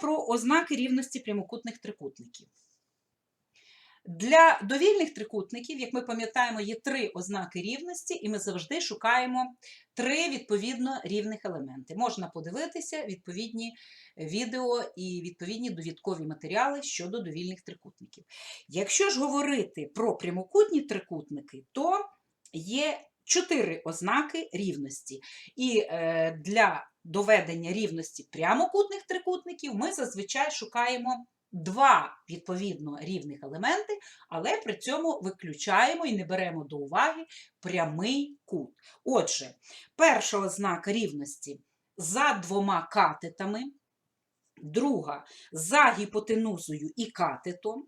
про ознаки рівності прямокутних трикутників. Для довільних трикутників, як ми пам'ятаємо, є три ознаки рівності, і ми завжди шукаємо три відповідно рівних елементи. Можна подивитися відповідні відео і відповідні довідкові матеріали щодо довільних трикутників. Якщо ж говорити про прямокутні трикутники, то є чотири ознаки рівності. І е, для доведення рівності прямокутних трикутників ми зазвичай шукаємо два відповідно рівних елементи, але при цьому виключаємо і не беремо до уваги прямий кут. Отже, перша ознака рівності за двома катетами, друга за гіпотенузою і катетом.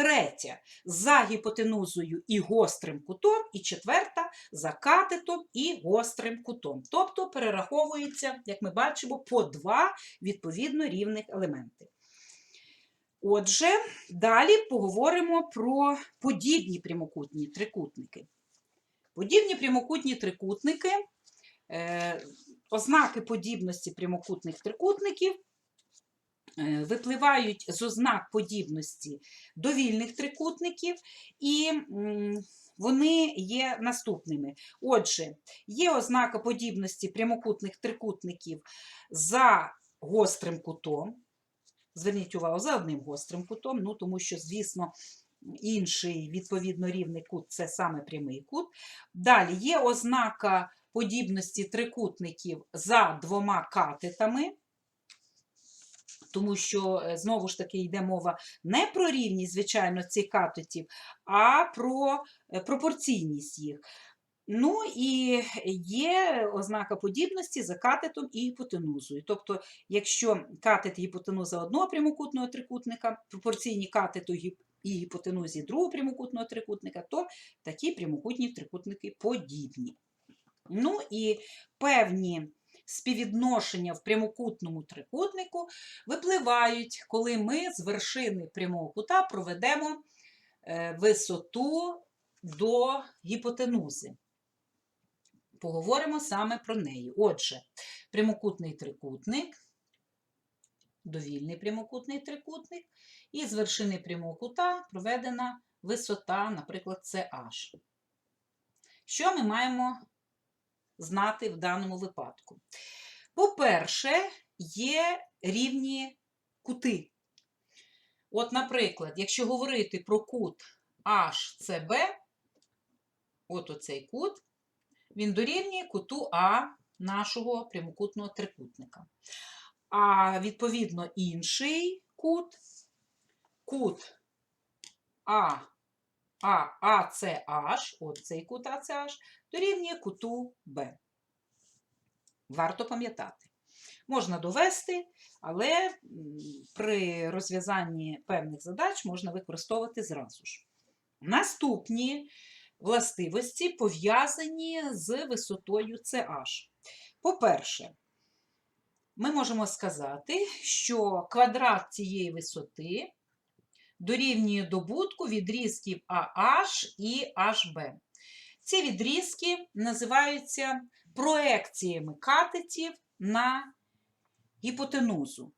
Третя за гіпотенузою і гострим кутом, і четверта за катетом і гострим кутом. Тобто перераховується, як ми бачимо, по два відповідно рівних елементи. Отже, далі поговоримо про подібні прямокутні трикутники. Подібні прямокутні трикутники, е, ознаки подібності прямокутних трикутників випливають з ознак подібності довільних трикутників, і вони є наступними. Отже, є ознака подібності прямокутних трикутників за гострим кутом. Зверніть увагу за одним гострим кутом, ну тому що, звісно, інший відповідно рівний кут це саме прямий кут. Далі є ознака подібності трикутників за двома катетами, тому що, е, знову ж таки, йде мова не про рівність, звичайно, цих катетів, а про е, пропорційність їх. Ну і є ознака подібності за катетом і гіпотенузою. Тобто, якщо катет і гіпотенуза одного прямокутного трикутника, пропорційні катету і гіпотенузі другого прямокутного трикутника, то такі прямокутні трикутники подібні. Ну і певні співвідношення в прямокутному трикутнику випливають, коли ми з вершини прямого кута проведемо е, висоту до гіпотенузи поговоримо саме про неї. Отже, прямокутний трикутник, довільний прямокутний трикутник, і з вершини прямого кута проведена висота, наприклад, CH. Що ми маємо знати в даному випадку? По-перше, є рівні кути. От, наприклад, якщо говорити про кут HCB, от оцей кут, він дорівнює куту А нашого прямокутного трикутника. А відповідно інший кут, кут А, А, от цей кут АЦH, дорівнює куту Б. Варто пам'ятати. Можна довести, але при розв'язанні певних задач можна використовувати зразу ж. Наступні властивості пов'язані з висотою CH. По-перше, ми можемо сказати, що квадрат цієї висоти дорівнює добутку відрізків AH і HB. Ці відрізки називаються проекціями катетів на гіпотенузу.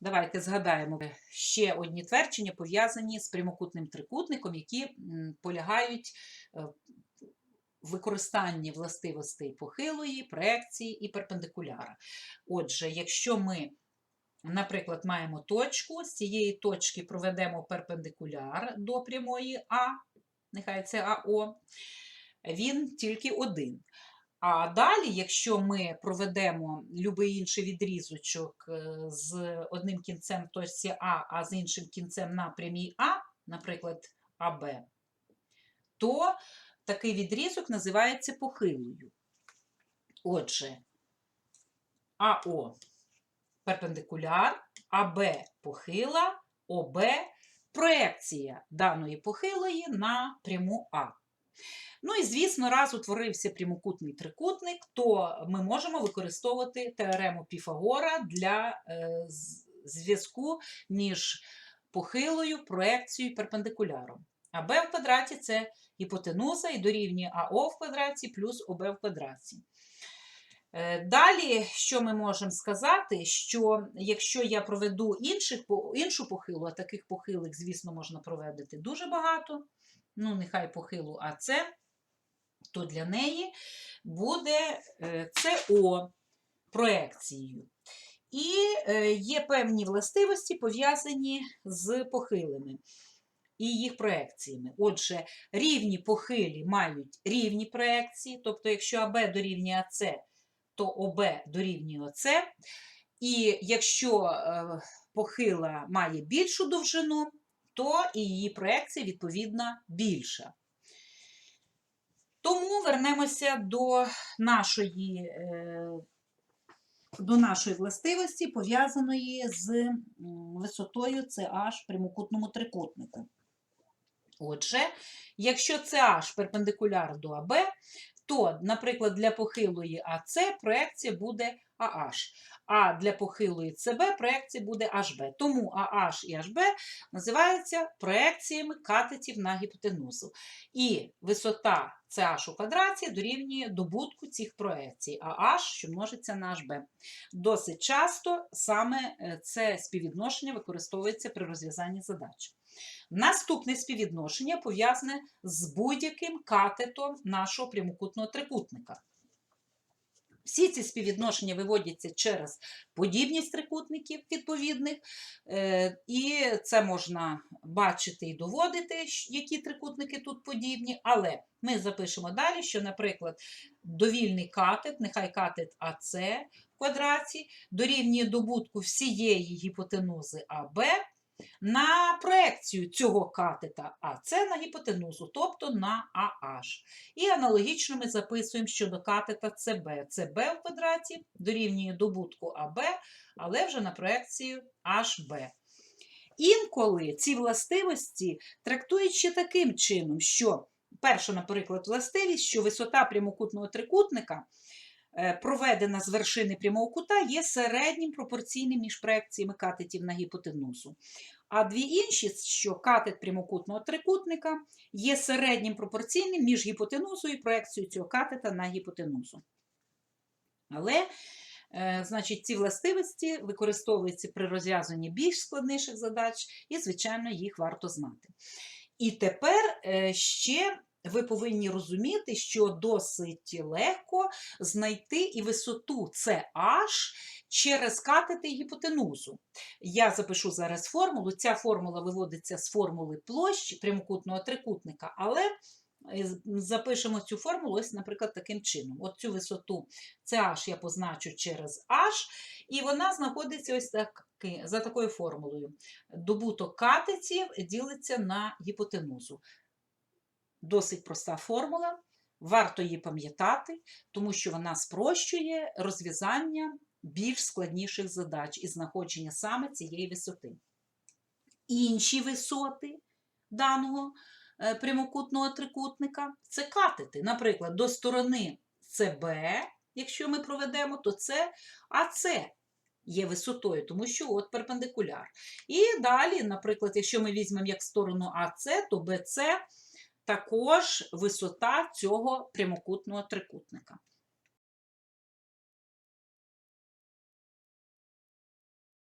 Давайте згадаємо ще одні твердження, пов'язані з прямокутним трикутником, які полягають е, в використанні властивостей похилої, проекції і перпендикуляра. Отже, якщо ми, наприклад, маємо точку, з цієї точки проведемо перпендикуляр до прямої А, нехай це АО, він тільки один. А далі, якщо ми проведемо будь-який інший відрізочок е, з одним кінцем точці А, а з іншим кінцем на прямій А, наприклад, АБ, то такий відрізок називається похилою. Отже, АО перпендикуляр, АБ похила, ОБ проекція даної похилої на пряму А. Ну і, звісно, раз утворився прямокутний трикутник, то ми можемо використовувати теорему Піфагора для е, зв'язку між похилою, проекцією і перпендикуляром. А b в квадраті це гіпотенуза і дорівнює АО в квадраті плюс ОБ в квадраті. Е, Далі, що ми можемо сказати, що якщо я проведу інших, іншу похилу, а таких похилих, звісно, можна проведити дуже багато, ну, нехай похилу АЦ, то для неї буде е, СО проекцією. І е, є певні властивості, пов'язані з похилими і їх проекціями. Отже, рівні похилі мають рівні проекції, тобто, якщо АБ дорівнює АЦ, то ОБ дорівнює ОЦ. І якщо е, похила має більшу довжину, то і її проекція, відповідно, більша. Тому вернемося до нашої, е, до нашої властивості, пов'язаної з висотою CH в прямокутному трикутнику. Отже, якщо CH перпендикуляр до АБ, то, наприклад, для похилої АС проекція буде AH, а для похилої СБ проекція буде HB. Тому AH і HB називаються проекціями катетів на гіпотенузу. І висота CH у квадраті дорівнює добутку цих проекцій, а що множиться на HB. Досить часто саме е, це співвідношення використовується при розв'язанні задач. Наступне співвідношення пов'язане з будь-яким катетом нашого прямокутного трикутника. Всі ці співвідношення виводяться через подібність трикутників відповідних, е, і це можна бачити і доводити, які трикутники тут подібні, але ми запишемо далі, що, наприклад, довільний катет, нехай катет АС в квадраті, дорівнює добутку всієї гіпотенузи АБ на проекцію цього катета АС на гіпотенузу, тобто на AH. І аналогічно ми записуємо щодо катета CB. CB в квадраті дорівнює добутку АБ, але вже на проекцію HB. Інколи ці властивості трактують ще таким чином, що перша, наприклад, властивість, що висота прямокутного трикутника проведена з вершини прямого кута, є середнім пропорційним між проекціями катетів на гіпотенузу. А дві інші, що катет прямокутного трикутника є середнім пропорційним між гіпотенузою і проекцією цього катета на гіпотенузу. Але, е, значить, ці властивості використовуються при розв'язанні більш складніших задач, і, звичайно, їх варто знати. І тепер е, ще ви повинні розуміти, що досить легко знайти і висоту CH через катети гіпотенузу. Я запишу зараз формулу. Ця формула виводиться з формули площі прямокутного трикутника, але е, запишемо цю формулу ось, наприклад, таким чином. От цю висоту CH я позначу через H, і вона знаходиться ось так, за такою формулою. Добуток катетів ділиться на гіпотенузу. Досить проста формула. Варто її пам'ятати, тому що вона спрощує розв'язання більш складніших задач і знаходження саме цієї висоти. Інші висоти даного е, прямокутного трикутника це катети. Наприклад, до сторони СБ, якщо ми проведемо, то це АС є висотою, тому що от перпендикуляр. І далі, наприклад, якщо ми візьмемо як сторону АС, то БЦ також висота цього прямокутного трикутника.